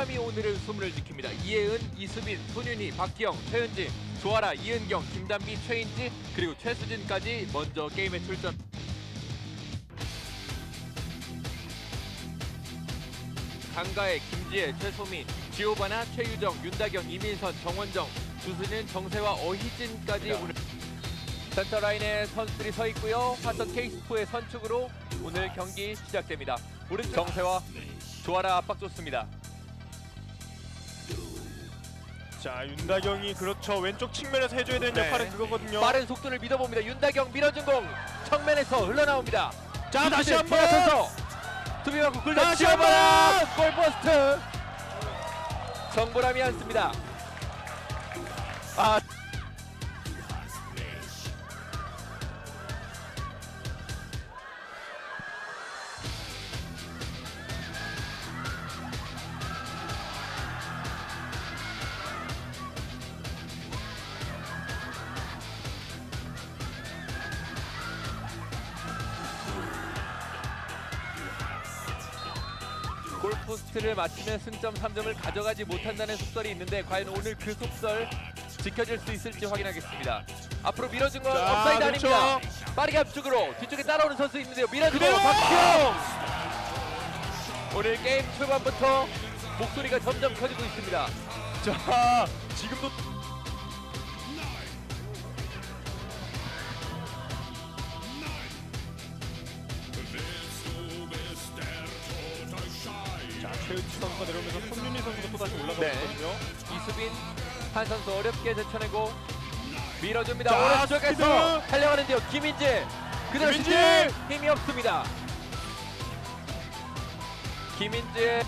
3위 오늘의 수문을 지킵니다. 이혜은, 이수빈, 손윤희, 박기영, 최은지, 조아라, 이은경, 김단비, 최인지 그리고 최수진까지 먼저 게임에 출전. 강가의 김지혜, 최소미, 지오바나, 최유정, 윤다경, 이민선, 정원정, 주수진, 정세와 어희진까지 오늘 센터 라인에 선수들이 서 있고요. 화성 케이스포의 선축으로 오늘 경기 시작됩니다. 오른쪽 정세와 조아라 압박 좋습니다. 자 윤다경이 그렇죠 왼쪽 측면에서 해줘야 되는 네. 역할은 그거거든요. 빠른 속도를 믿어봅니다. 윤다경 밀어준 공 측면에서 흘러나옵니다. 자 다시 한번 수비 받고 굴려 다시 치어봐라 골포스트 정보람이 않습니다. 아 골포스트를 맞추면 승점 3점을 가져가지 못한다는 속설이 있는데 과연 오늘 그 속설 지켜질 수 있을지 확인하겠습니다. 앞으로 밀어준 건 자, 업사이드 그렇죠. 아닙니다. 빠르게 앞쪽으로 뒤쪽에 따라오는 선수 있는데요. 밀어주고! 박형 오늘 게임 초반부터 목소리가 점점 커지고 있습니다. 자 지금도 자 최은지 선수가 내려오면서 손윤희 선수가 또다시 올라가거든요. 이수빈 한 선수 어렵게 제쳐내고 밀어줍니다. 자, 오른쪽에서 스피드! 달려가는데요. 김인재 그대로 김인재! 슈팅 힘이 없습니다. 김인재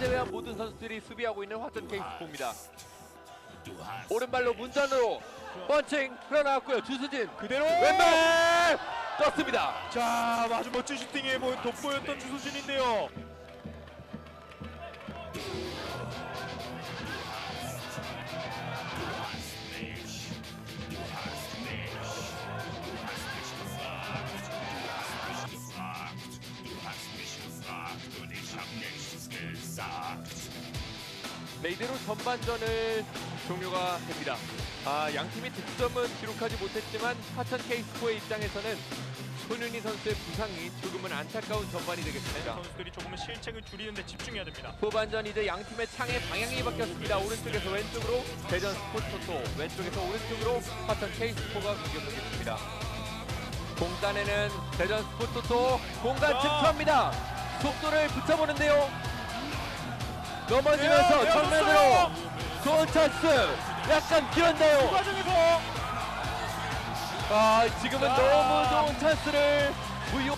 제외한 모든 선수들이 수비하고 있는 화천 케이스포입니다. 오른발로 문전으로 펀칭 흘러나왔고요. 주수진 그대로 왼발 떴습니다. 자 아주 멋진 슈팅에 뭐 돋보였던 주소진인데요. 네, 이대로 전반전을 종료가 됩니다. 아, 양 팀이 득점은 기록하지 못했지만 화천 케이스코의 입장에서는 손윤희 선수의 부상이 조금은 안타까운 전반이 되겠습니다. 선수들이 조금은 실책을 줄이는데 집중해야 됩니다. 후반전 이제 양 팀의 창의 방향이 바뀌었습니다. 오른쪽에서 왼쪽으로 대전 스포츠토토, 왼쪽에서 오른쪽으로 화천 케이스코가 공격하겠습니다. 공간에는 대전 스포츠토토 공간 아! 침투합니다. 속도를 붙여보는데요. 넘어지면서 네, 정면으로. 좋은 찬스. 약간 길었나요? 그 과정에서 아 지금은 아. 너무 좋은 찬스를 무효.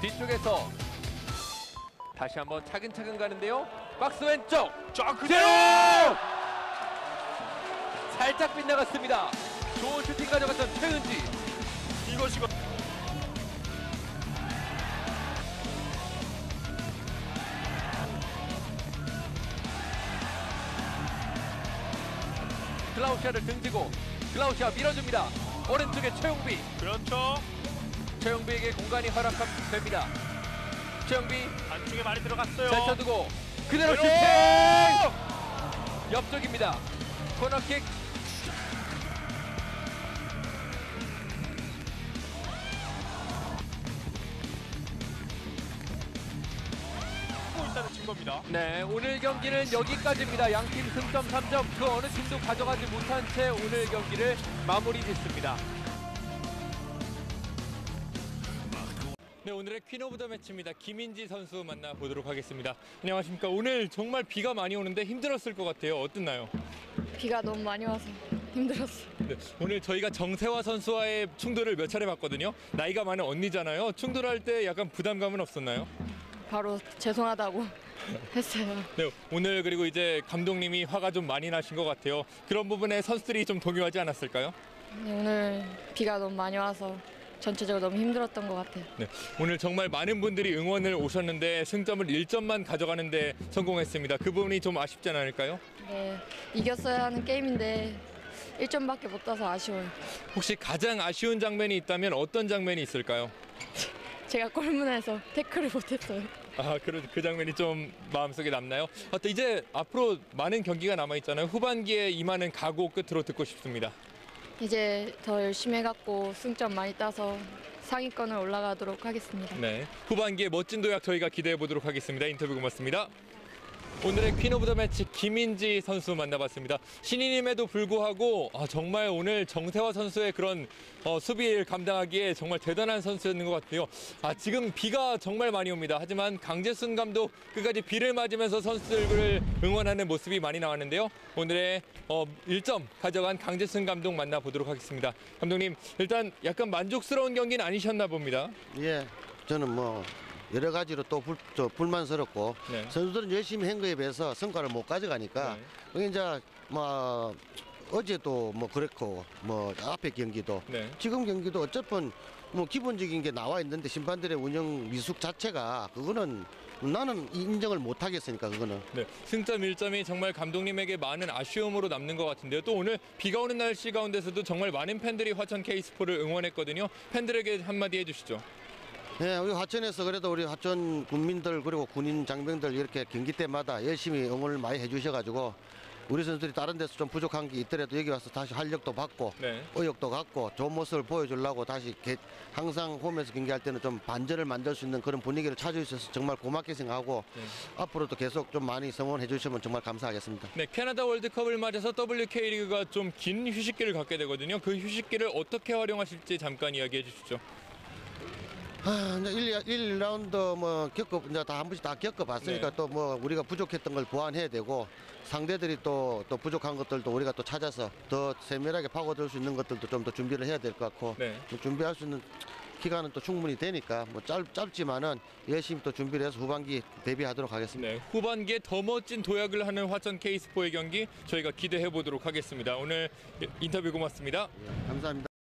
뒤쪽에서 다시 한번 차근차근 가는데요. 박스 왼쪽 자 그대로 살짝 빗나갔습니다. 좋은 슈팅 가져갔던 최은지. 이것이고 클라우시아를 등지고 클라우시아 밀어줍니다. 오른쪽에 최용비. 그렇죠. 최용비에게 공간이 허락됩니다. 최용비 안쪽에 많이 들어갔어요. 잘 쳐두고 그대로! 슈팅. 옆쪽입니다. 코너킥 있다는 증거입니다. 네, 오늘 경기는 여기까지입니다. 양팀 승점 3점, 그 어느 팀도 가져가지 못한 채 오늘 경기를 마무리 짓습니다. 퀸 오브 더 매치입니다. 김인지 선수 만나 보도록 하겠습니다. 안녕하십니까. 오늘 정말 비가 많이 오는데 힘들었을 것 같아요. 어땠나요? 비가 너무 많이 와서 힘들었어. 네, 오늘 저희가 정세화 선수와의 충돌을 몇 차례 봤거든요. 나이가 많은 언니잖아요. 충돌할 때 약간 부담감은 없었나요? 바로 죄송하다고 했어요. 네, 오늘 그리고 이제 감독님이 화가 좀 많이 나신 것 같아요. 그런 부분에 선수들이 좀 동요하지 않았을까요? 네, 오늘 비가 너무 많이 와서 전체적으로 너무 힘들었던 것 같아요. 네, 오늘 정말 많은 분들이 응원을 오셨는데 승점을 1점만 가져가는데 성공했습니다. 그 부분이 좀 아쉽지 않을까요? 네, 이겼어야 하는 게임인데 1점밖에 못 따서 아쉬워요. 혹시 가장 아쉬운 장면이 있다면 어떤 장면이 있을까요? 제가 골문에서 태클을 못했어요. 아, 그, 그 장면이 좀 마음속에 남나요? 아, 또 이제 앞으로 많은 경기가 남아 있잖아요. 후반기에 임하는 각오 끝으로 듣고 싶습니다. 이제 더 열심히 해갖고 승점 많이 따서 상위권을 올라가도록 하겠습니다. 네, 후반기에 멋진 도약 저희가 기대해 보도록 하겠습니다. 인터뷰 고맙습니다. 오늘의 퀸 오브 더 매치 김인지 선수 만나봤습니다. 신인임에도 불구하고 아, 정말 오늘 정세화 선수의 그런 어, 수비를 감당하기에 정말 대단한 선수였는 것 같아요. 아, 지금 비가 정말 많이 옵니다. 하지만 강재순 감독 끝까지 비를 맞으면서 선수들을 응원하는 모습이 많이 나왔는데요. 오늘의 어, 1점 가져간 강재순 감독 만나보도록 하겠습니다. 감독님 일단 약간 만족스러운 경기는 아니셨나 봅니다. 예, 저는 뭐 여러 가지로 또 불, 저 불만스럽고 네. 선수들은 열심히 한 거에 비해서 성과를 못 가져가니까 네. 그게 이제 뭐 어제도 뭐 그렇고 뭐 앞에 경기도 네. 지금 경기도 어쨌든 뭐 기본적인 게 나와 있는데 심판들의 운영 미숙 자체가 그거는 나는 인정을 못 하겠으니까 그거는 네, 승점 1점이 정말 감독님에게 많은 아쉬움으로 남는 것 같은데요. 또 오늘 비가 오는 날씨 가운데서도 정말 많은 팬들이 화천 케이스포를 응원했거든요. 팬들에게 한마디 해주시죠. 예, 우리 화천에서 그래도 우리 화천 군민들 그리고 군인 장병들 이렇게 경기 때마다 열심히 응원을 많이 해주셔가지고 우리 선수들이 다른 데서 좀 부족한 게 있더라도 여기 와서 다시 활력도 받고 네. 의욕도 갖고 좋은 모습을 보여주려고 다시 개- 항상 홈에서 경기할 때는 좀 반전을 만들 수 있는 그런 분위기를 찾아주셔서 정말 고맙게 생각하고 네. 앞으로도 계속 좀 많이 성원해 주시면 정말 감사하겠습니다. 네, 캐나다 월드컵을 맞아서 WK 리그가 좀 긴 휴식기를 갖게 되거든요. 그 휴식기를 어떻게 활용하실지 잠깐 이야기해 주시죠. 아, 이제 1, 1라운드 뭐 겪어 이제 다 한 번씩 다 겪어봤으니까 네. 또뭐 우리가 부족했던 걸 보완해야 되고 상대들이 또 또 부족한 것들도 우리가 또 찾아서 더 세밀하게 파고들 수 있는 것들도 좀 더 준비를 해야 될 것 같고 네. 뭐 준비할 수 있는 기간은 또 충분히 되니까 뭐 짧, 짧지만은 열심히 또 준비를 해서 후반기 대비하도록 하겠습니다. 네, 후반기에 더 멋진 도약을 하는 화천 케이스포의 경기 저희가 기대해 보도록 하겠습니다. 오늘 인터뷰 고맙습니다. 감사합니다.